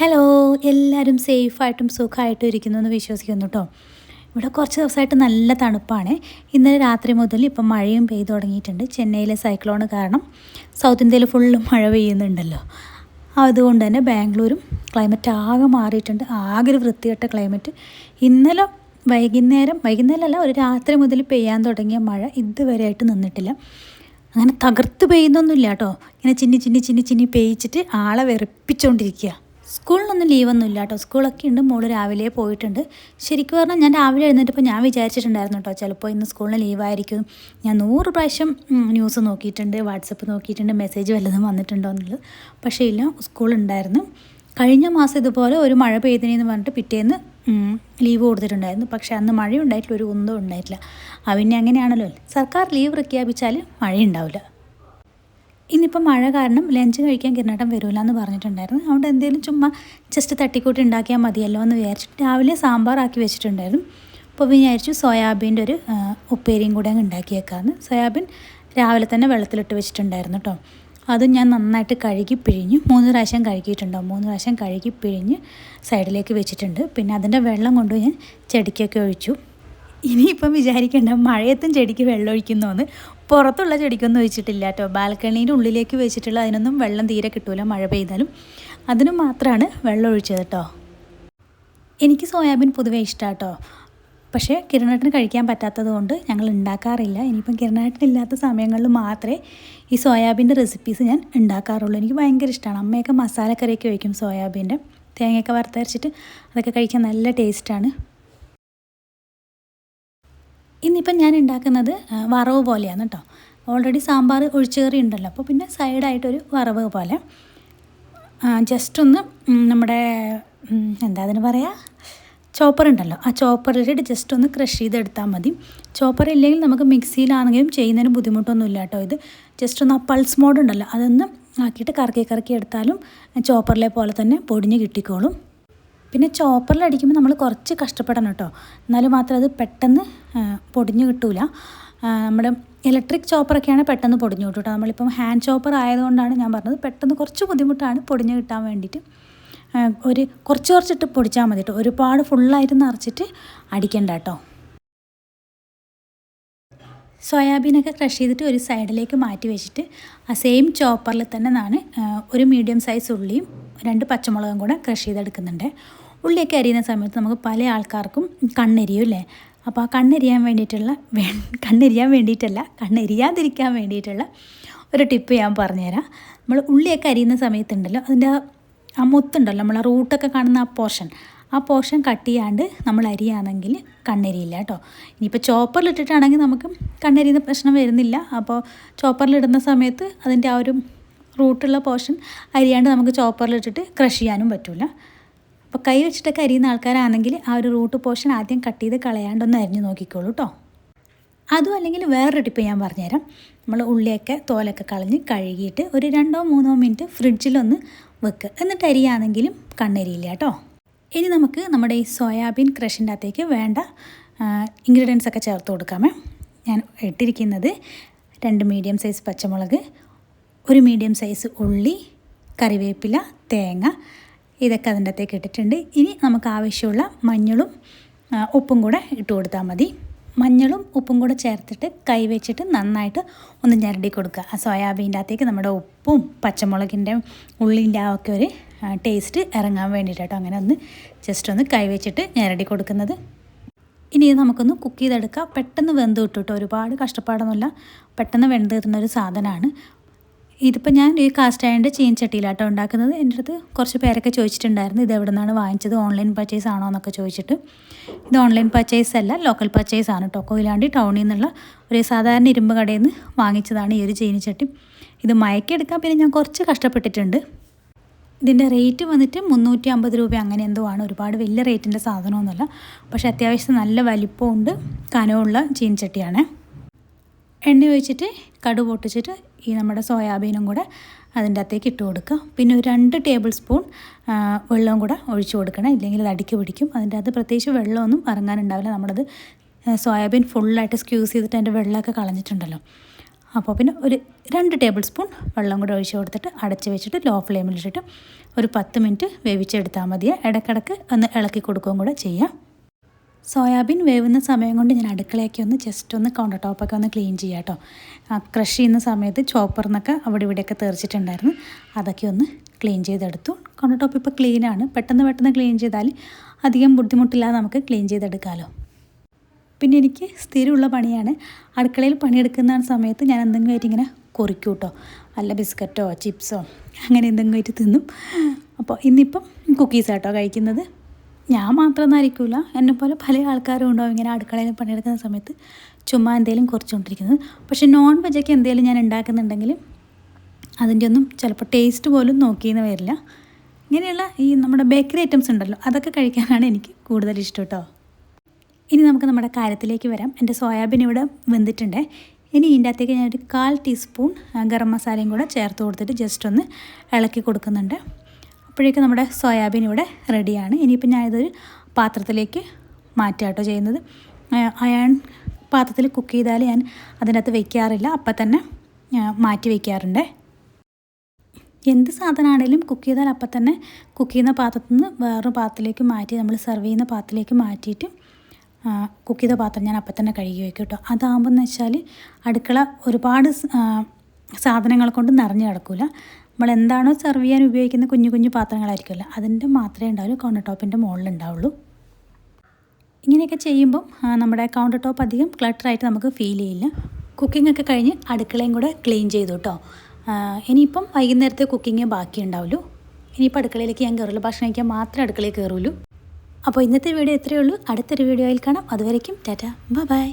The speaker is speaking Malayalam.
ഹലോ എല്ലാവരും സേഫായിട്ടും സുഖമായിട്ടും ഇരിക്കുന്നു എന്ന് വിശ്വസിക്കുന്നു കേട്ടോ ഇവിടെ കുറച്ച് ദിവസമായിട്ട് നല്ല തണുപ്പാണ്. ഇന്നലെ രാത്രി മുതൽ ഇപ്പം മഴയും പെയ്തു തുടങ്ങിയിട്ടുണ്ട്. ചെന്നൈയിലെ സൈക്ലോൺ കാരണം സൗത്ത് ഇന്ത്യയിൽ ഫുള്ള് മഴ പെയ്യുന്നുണ്ടല്ലോ. അതുകൊണ്ട് തന്നെ ബാംഗ്ലൂരും ക്ലൈമറ്റ് ആകെ മാറിയിട്ടുണ്ട്. ആകെ ഒരു വൃത്തികെട്ട ക്ലൈമറ്റ് ഇന്നലെ വൈകുന്നേരം വൈകുന്നേരമല്ല ഒരു രാത്രി മുതൽ പെയ്യാൻ തുടങ്ങിയ മഴ ഇതുവരെയായിട്ട് നിന്നിട്ടില്ല. അങ്ങനെ തകർത്ത് പെയ്യുന്നൊന്നുമില്ല കേട്ടോ ഇങ്ങനെ ചിന്നി ചിന്നി ചിന്നി ചിന്നി പെയ്ച്ചിട്ട് ആളെ വെറുപ്പിച്ചുകൊണ്ടിരിക്കുക സ്കൂളിലൊന്നും ലീവൊന്നും ഇല്ല കേട്ടോ സ്കൂളൊക്കെ ഉണ്ട്. മോൾ രാവിലെ പോയിട്ടുണ്ട്. ശരിക്കും പറഞ്ഞാൽ ഞാൻ രാവിലെ എഴുന്നേറ്റപ്പോൾ ഞാൻ വിചാരിച്ചിട്ടുണ്ടായിരുന്നു കേട്ടോ ചിലപ്പോൾ ഇന്ന് സ്കൂളിന് ലീവായിരിക്കും. ഞാൻ നൂറ് പ്രാവശ്യം ന്യൂസ് നോക്കിയിട്ടുണ്ട് വാട്സപ്പ് നോക്കിയിട്ടുണ്ട് മെസ്സേജ് വല്ലതും വന്നിട്ടുണ്ടോ എന്നുള്ളത്. പക്ഷേ ഇല്ല സ്കൂളുണ്ടായിരുന്നു. കഴിഞ്ഞ മാസം ഇതുപോലെ ഒരു മഴ പെയ്തിനെന്ന് പറഞ്ഞിട്ട് പിറ്റേന്ന് ലീവ് കൊടുത്തിട്ടുണ്ടായിരുന്നു. പക്ഷേ അന്ന് മഴ ഉണ്ടായിട്ടില്ല ഒരു ഒന്നും ഉണ്ടായിട്ടില്ല. അവന് അങ്ങനെയാണല്ലോ. സർക്കാർ ലീവ് പ്രഖ്യാപിച്ചാൽ മഴയുണ്ടാവില്ല. ഇന്നിപ്പോൾ മഴ കാരണം ലഞ്ച് കഴിക്കാൻ കിരണട്ടം വരില്ല എന്ന് പറഞ്ഞിട്ടുണ്ടായിരുന്നു. അതുകൊണ്ട് എന്തെങ്കിലും ചുമ്മാ ജസ്റ്റ് തട്ടിക്കൂട്ടി ഉണ്ടാക്കിയാൽ മതിയല്ലോ എന്ന് വിചാരിച്ചിട്ട് രാവിലെ സാമ്പാറാക്കി വെച്ചിട്ടുണ്ടായിരുന്നു. അപ്പോൾ വിചാരിച്ചു സോയാബീന്റെ ഒരു ഉപ്പേരിയും കൂടെ അങ്ങ് ഉണ്ടാക്കിയേക്കാമെന്ന് സോയാബീൻ രാവിലെ തന്നെ വെള്ളത്തിലിട്ട് വെച്ചിട്ടുണ്ടായിരുന്നു കേട്ടോ അതും ഞാൻ നന്നായിട്ട് കഴുകി പിഴിഞ്ഞു. മൂന്ന് പ്രാവശ്യം കഴുകിയിട്ടുണ്ടോ? മൂന്ന് പ്രാവശ്യം കഴുകി പിഴിഞ്ഞ് സൈഡിലേക്ക് വെച്ചിട്ടുണ്ട്. പിന്നെ അതിന്റെ വെള്ളം കൊണ്ട് ഞാൻ ചെടിക്കൊക്കെ ഒഴിച്ചു. ഇനിയിപ്പം വിചാരിക്കേണ്ട മഴയത്തും ചെടിക്ക് വെള്ളം ഒഴിക്കുന്നോന്ന് പുറത്തുള്ള ചെടിക്കൊന്നും വെച്ചിട്ടില്ല കേട്ടോ. ബാൽക്കണീന്റെ ഉള്ളിലേക്ക് വെച്ചിട്ടുള്ള അതിനൊന്നും വെള്ളം തീരെ കിട്ടൂല മഴ പെയ്താലും. അതിന് മാത്രമാണ് വെള്ളം ഒഴിച്ചത് കേട്ടോ. എനിക്ക് സോയാബീൻ പൊതുവേ ഇഷ്ടമാണ് കേട്ടോ പക്ഷേ കിരണേട്ടന് കഴിക്കാൻ പറ്റാത്തത് കൊണ്ട് ഞങ്ങൾ ഉണ്ടാക്കാറില്ല. ഇനിയിപ്പം കിരണേട്ടനില്ലാത്ത സമയങ്ങളിൽ മാത്രമേ ഈ സോയാബീന്റെ റെസിപ്പീസ് ഞാൻ ഉണ്ടാക്കാറുള്ളൂ. എനിക്ക് ഭയങ്കര ഇഷ്ടമാണ് അമ്മയൊക്കെ മസാലക്കറിയൊക്കെ വയ്ക്കും സോയാബീന്റെ. തേങ്ങയൊക്കെ വറുത്തരച്ചിട്ട് അതൊക്കെ കഴിക്കാൻ നല്ല ടേസ്റ്റാണ് ഇന്നിപ്പം ഞാൻ ഉണ്ടാക്കുന്നത് വറവ് പോലെയാണ് കേട്ടോ ഓൾറെഡി സാമ്പാർ ഒഴിച്ചുകറി ഉണ്ടല്ലോ. അപ്പോൾ പിന്നെ സൈഡായിട്ടൊരു വറവ് പോലെ. ജസ്റ്റ് ഒന്ന് നമ്മുടെ എന്താ അതിന് പറയുക ചോപ്പർ ഉണ്ടല്ലോ. ആ ചോപ്പറിലിട്ട് ജസ്റ്റ് ഒന്ന് ക്രഷ് ചെയ്തെടുത്താൽ മതി. ചോപ്പർ ഇല്ലെങ്കിൽ നമുക്ക് മിക്സിയിലാണെങ്കിലും ചെയ്യുന്നതിന് ബുദ്ധിമുട്ടൊന്നുമില്ല കേട്ടോ ഇത്. ജസ്റ്റ് ഒന്ന് ആ പൾസ് മോഡ് ഉണ്ടല്ലോ. അതൊന്ന് ആക്കിയിട്ട് കറക്കി കറക്കി എടുത്താലും ചോപ്പറിലെ പോലെ തന്നെ പൊടിഞ്ഞ് കിട്ടിക്കോളും. പിന്നെ ചോപ്പറിൽ അടിക്കുമ്പോൾ നമ്മൾ കുറച്ച് കഷ്ടപ്പെടണം കേട്ടോ. എന്നാലും മാത്രം അത് പെട്ടെന്ന് പൊടിഞ്ഞു കിട്ടൂല. നമ്മുടെ ഇലക്ട്രിക് ചോപ്പറൊക്കെയാണ് പെട്ടെന്ന് പൊടിഞ്ഞു കിട്ടും കേട്ടോ. നമ്മളിപ്പം ഹാൻഡ് ചോപ്പർ ആയതുകൊണ്ടാണ് ഞാൻ പറഞ്ഞത്. പെട്ടെന്ന് കുറച്ച് ബുദ്ധിമുട്ടാണ് പൊടിഞ്ഞു കിട്ടാൻ വേണ്ടിയിട്ട് ഒരു കുറച്ച് കുറച്ചിട്ട് പൊടിച്ചാൽ മതി കേട്ടോ. ഒരുപാട് ഫുള്ളായിട്ട് നിറച്ചിട്ട് അടിക്കണ്ട കേട്ടോ. സോയാബീനൊക്കെ ക്രഷ് ചെയ്തിട്ട് ഒരു സൈഡിലേക്ക് മാറ്റി വെച്ചിട്ട് ആ സെയിം ചോപ്പറിൽ തന്നെ ഞാൻ ഒരു മീഡിയം സൈസ് ഉള്ളിയും രണ്ട് പച്ചമുളകും കൂടെ ക്രഷ് ചെയ്തെടുക്കുന്നുണ്ട്. ഉള്ളിയൊക്കെ അരിയുന്ന സമയത്ത് നമുക്ക് പല ആൾക്കാർക്കും കണ്ണെരിയും അല്ലേ അപ്പോൾ ആ കണ്ണെരിയാൻ വേണ്ടിയിട്ടുള്ള വേ കണ്ണെരിയാൻ വേണ്ടിയിട്ടല്ല കണ്ണെരിയാതിരിക്കാൻ വേണ്ടിയിട്ടുള്ള ഒരു ടിപ്പ് ഞാൻ പറഞ്ഞുതരാം. നമ്മൾ ഉള്ളിയൊക്കെ അരിയുന്ന സമയത്തുണ്ടല്ലോ അതിന്റെ ആ മുത്തുണ്ടല്ലോ നമ്മൾ ആ റൂട്ടൊക്കെ കാണുന്ന ആ പോർഷൻ ആ പോർഷൻ കട്ട് ചെയ്യാണ്ട് നമ്മൾ അരിയാണെങ്കിൽ കണ്ണരിയില്ല കേട്ടോ. ഇനിയിപ്പോൾ ചോപ്പറിലിട്ടിട്ടാണെങ്കിൽ നമുക്ക് കണ്ണെരിയുന്ന പ്രശ്നം വരുന്നില്ല. അപ്പോൾ ചോപ്പറിലിടുന്ന സമയത്ത് അതിന്റെ ആ ഒരു റൂട്ടുള്ള പോർഷൻ അരിയാണ്ട് നമുക്ക് ചോപ്പറിലിട്ടിട്ട് ക്രഷ് ചെയ്യാനും പറ്റില്ല അപ്പോൾ കൈ വെച്ചിട്ടൊക്കെ അരിയുന്ന ആൾക്കാരാണെങ്കിൽ ആ ഒരു റൂട്ട് പോർഷൻ ആദ്യം കട്ട് ചെയ്ത് കളയാണ്ടൊന്ന് അരിഞ്ഞ് നോക്കിക്കോളൂ കേട്ടോ. അതും അല്ലെങ്കിൽ വേറൊരു ടിപ്പ് ഞാൻ പറഞ്ഞുതരാം. നമ്മൾ ഉള്ളിയൊക്കെ തോലൊക്കെ കളഞ്ഞ് കഴുകിയിട്ട് ഒരു രണ്ടോ മൂന്നോ മിനിറ്റ് ഫ്രിഡ്ജിലൊന്ന് വെക്കുക എന്നിട്ട് അരിയാണെങ്കിലും കണ്ണരിയില്ല കേട്ടോ. ഇനി നമുക്ക് നമ്മുടെ ഈ സോയാബീൻ ക്രഷിന്റെ അകത്തേക്ക് വേണ്ട ഇൻഗ്രീഡിയൻസ് ഒക്കെ ചേർത്ത് കൊടുക്കാമേ ഞാൻ ഇട്ടിരിക്കുന്നത് രണ്ട് മീഡിയം സൈസ് പച്ചമുളക് ഒരു മീഡിയം സൈസ് ഉള്ളി കറിവേപ്പില തേങ്ങ ഇതൊക്കെ അതിന്റെ അകത്തേക്ക് ഇട്ടിട്ടുണ്ട്. ഇനി നമുക്ക് ആവശ്യമുള്ള മഞ്ഞളും ഉപ്പും കൂടെ ഇട്ട് കൊടുത്താൽ മതി. മഞ്ഞളും ഉപ്പും കൂടെ ചേർത്തിട്ട് കൈ വെച്ചിട്ട് നന്നായിട്ട് ഒന്ന് ഞരടി കൊടുക്കുക. ആ സോയാബീന്റെ അകത്തേക്ക് നമ്മുടെ ഉപ്പും പച്ചമുളകിന്റെ ഉള്ളിന്റെ ഒക്കെ ഒരു ടേസ്റ്റ് ഇറങ്ങാൻ വേണ്ടിയിട്ടോ അങ്ങനെ ഒന്ന് ജസ്റ്റ് ഒന്ന് കൈവച്ചിട്ട് ഞരടി കൊടുക്കുന്നത്. ഇനി നമുക്കൊന്ന് കുക്ക് ചെയ്തെടുക്കാം. പെട്ടെന്ന് വെന്ത് കിട്ടും ഒരുപാട് കഷ്ടപ്പാടൊന്നുമില്ല. പെട്ടെന്ന് വെന്ത് കിട്ടുന്ന ഒരു സാധനമാണ്. ഇതിപ്പോൾ ഞാൻ ഈ കാസ്റ്റ് അയണിന്റെ ചീൻചട്ടിയിലാട്ടോ ഉണ്ടാക്കുന്നത്. എന്റെ അടുത്ത് കുറച്ച് പേരൊക്കെ ചോദിച്ചിട്ടുണ്ടായിരുന്നു. ഇത് എവിടെ നിന്നാണ് വാങ്ങിച്ചത്? ഓൺലൈൻ പർച്ചേസ് ആണോ എന്നൊക്കെ ചോദിച്ചിട്ട്. ഇത് ഓൺലൈൻ പർച്ചേസ് അല്ല ലോക്കൽ പർച്ചേസ് ആണ് കേട്ടോ കൊയിലാണ്ടി ടൗണിൽ നിന്നുള്ള ഒരു സാധാരണ ഇരുമ്പ് കടയിൽ നിന്ന് വാങ്ങിച്ചതാണ് ഈ ഒരു ചീനിച്ചട്ടി. ഇത് മയക്കെടുക്കാൻ പിന്നെ ഞാൻ കുറച്ച് കഷ്ടപ്പെട്ടിട്ടുണ്ട്. ഇതിന്റെ റേറ്റ് വന്നിട്ട് മുന്നൂറ്റി അമ്പത് രൂപ അങ്ങനെ എന്തോ ആണ്. ഒരുപാട് വലിയ റേറ്റിന്റെ സാധനമൊന്നുമല്ല. പക്ഷേ അത്യാവശ്യം നല്ല വലിപ്പമുണ്ട്. കനമുള്ള ചീൻചട്ടിയാണ് എണ്ണ ഒഴിച്ചിട്ട് കടു പൊട്ടിച്ചിട്ട് ഈ നമ്മുടെ സോയാബീനും കൂടെ അതിന്റെ അകത്തേക്ക് ഇട്ട് കൊടുക്കുക. പിന്നെ ഒരു രണ്ട് ടേബിൾ സ്പൂൺ വെള്ളവും കൂടെ ഒഴിച്ചു കൊടുക്കണം. ഇല്ലെങ്കിൽ അത് അടിക്ക് പിടിക്കും. അതിന്റെ അകത്ത് പ്രത്യേകിച്ച് വെള്ളമൊന്നും ഇറങ്ങാനുണ്ടാവില്ല. നമ്മളത് സോയാബീൻ ഫുള്ളായിട്ട് സ്ക്യൂസ് ചെയ്തിട്ട് അതിന്റെ വെള്ളമൊക്കെ കളഞ്ഞിട്ടുണ്ടല്ലോ. അപ്പോൾ പിന്നെ ഒരു രണ്ട് ടേബിൾ സ്പൂൺ വെള്ളം കൂടെ ഒഴിച്ച് കൊടുത്തിട്ട് അടച്ച് വെച്ചിട്ട് ലോ ഫ്ലെയിമിലിട്ടിട്ട് ഒരു പത്ത് മിനിറ്റ് വേവിച്ചെടുത്താൽ മതിയെ. ഇടയ്ക്കിടയ്ക്ക് ഒന്ന് ഇളക്കി കൊടുക്കുകയും കൂടെ ചെയ്യാം. സോയാബീൻ വേവുന്ന സമയം കൊണ്ട് ഞാൻ അടുക്കളയൊക്കെ ഒന്ന് ജസ്റ്റ് ഒന്ന് കൗണ്ടർ ടോപ്പൊക്കെ ഒന്ന് ക്ലീൻ ചെയ്യാം കേട്ടോ. ക്രഷ് ചെയ്യുന്ന സമയത്ത് ചോപ്പറിന്നൊക്കെ അവിടെ ഇവിടെയൊക്കെ തെറിച്ചിട്ടുണ്ടായിരുന്നു. അതൊക്കെ ഒന്ന് ക്ലീൻ ചെയ്തെടുത്തു. കൗണ്ടർ ടോപ്പ് ഇപ്പോൾ ക്ലീനാണ് പെട്ടെന്ന് പെട്ടെന്ന് ക്ലീൻ ചെയ്താൽ അധികം ബുദ്ധിമുട്ടില്ലാതെ നമുക്ക് ക്ലീൻ ചെയ്തെടുക്കാമല്ലോ പിന്നെ എനിക്ക് സ്ഥിരമുള്ള പണിയാണ്. അടുക്കളയിൽ പണിയെടുക്കുന്ന സമയത്ത് ഞാൻ എന്തെങ്കിലും ആയിട്ട് ഇങ്ങനെ കുറിക്കും കേട്ടോ നല്ല ബിസ്ക്കറ്റോ ചിപ്സോ അങ്ങനെ എന്തെങ്കിലും ആയിട്ട് തിന്നും. അപ്പോൾ ഇന്നിപ്പം കുക്കീസ് ആട്ടോ കഴിക്കുന്നത്. ഞാൻ മാത്രമൊന്നും ആയിരിക്കില്ല എന്നെപ്പോലെ പല ആൾക്കാരും ഉണ്ടാവും ഇങ്ങനെ അടുക്കളയിൽ പണിയെടുക്കുന്ന സമയത്ത് ചുമ്മാ എന്തെങ്കിലും കുറച്ചുകൊണ്ടിരിക്കുന്നത്. പക്ഷേ നോൺ വെജൊക്കെ എന്തെങ്കിലും ഞാൻ ഉണ്ടാക്കുന്നുണ്ടെങ്കിൽ അതിന്റെ ഒന്നും ചിലപ്പോൾ ടേസ്റ്റ് പോലും നോക്കിയെന്ന് വരില്ല. ഇങ്ങനെയുള്ള ഈ നമ്മുടെ ബേക്കറി ഐറ്റംസ് ഉണ്ടല്ലോ അതൊക്കെ കഴിക്കാനാണ് എനിക്ക് കൂടുതൽ ഇഷ്ടം കേട്ടോ. ഇനി നമുക്ക് നമ്മുടെ കാര്യത്തിലേക്ക് വരാം. എന്റെ സോയാബീൻ ഇവിടെ വെന്തിട്ടുണ്ട്. ഇനി ഇതിന്റെ അകത്തേക്ക് ഞാനൊരു കാൽ ടീസ്പൂൺ ഗരം മസാലയും കൂടെ ചേർത്ത് കൊടുത്തിട്ട് ജസ്റ്റ് ഒന്ന് ഇളക്കി കൊടുക്കുന്നുണ്ട്. അപ്പോഴേക്കും നമ്മുടെ സോയാബീൻ ഇവിടെ റെഡിയാണ്. ഇനിയിപ്പോൾ ഞാനിതൊരു പാത്രത്തിലേക്ക് മാറ്റാട്ടോ ചെയ്യുന്നത്. അയൺ പാത്രത്തിൽ കുക്ക് ചെയ്താൽ ഞാൻ അതിനകത്ത് വയ്ക്കാറില്ല അപ്പം തന്നെ മാറ്റി വയ്ക്കാറുണ്ട് എന്ത് സാധനമാണെങ്കിലും കുക്ക് ചെയ്താൽ അപ്പം തന്നെ കുക്ക് ചെയ്യുന്ന പാത്രത്തിൽ നിന്ന് വേറൊരു പാത്രത്തിലേക്ക് മാറ്റി നമ്മൾ സെർവ് ചെയ്യുന്ന പാത്രത്തിലേക്ക് മാറ്റിയിട്ട് കുക്ക് ചെയ്ത പാത്രം ഞാൻ അപ്പം തന്നെ കഴുകി വയ്ക്കും കേട്ടോ. അതാകുമ്പോൾ എന്ന് വെച്ചാൽ അടുക്കള ഒരുപാട് സാധനങ്ങൾ കൊണ്ട് നിറഞ്ഞു കിടക്കില്ല നമ്മൾ എന്താണോ സെർവ് ചെയ്യാൻ ഉപയോഗിക്കുന്ന കുഞ്ഞു കുഞ്ഞു പാത്രങ്ങളായിരിക്കുമല്ലോ. അതിന്റെ മാത്രമേ ഉണ്ടാവുള്ളൂ കൗണ്ടർ ടോപ്പിന്റെ മുകളിൽ ഉണ്ടാവുള്ളൂ. ഇങ്ങനെയൊക്കെ ചെയ്യുമ്പം നമ്മുടെ കൗണ്ടർ ടോപ്പ് അധികം ക്ലട്ടറായിട്ട് നമുക്ക് ഫീൽ ചെയ്യില്ല. കുക്കിംഗ് ഒക്കെ കഴിഞ്ഞ് അടുക്കളയും കൂടെ ക്ലീൻ ചെയ്തു കേട്ടോ. ഇനിയിപ്പം വൈകുന്നേരത്തെ കുക്കിങ്ങേ ബാക്കി ഉണ്ടാവുള്ളൂ ഇനിയിപ്പോൾ അടുക്കളയിലേക്ക് ഞാൻ കയറുള്ളൂ ഭക്ഷണം കഴിക്കാൻ മാത്രമേ അടുക്കളയിൽ കയറുള്ളൂ അപ്പോൾ ഇന്നത്തെ വീഡിയോ ഇത്രയേ ഉള്ളൂ. അടുത്തൊരു വീഡിയോയിൽ കാണാം. അതുവരയ്ക്കും ടാറ്റ. ബൈ.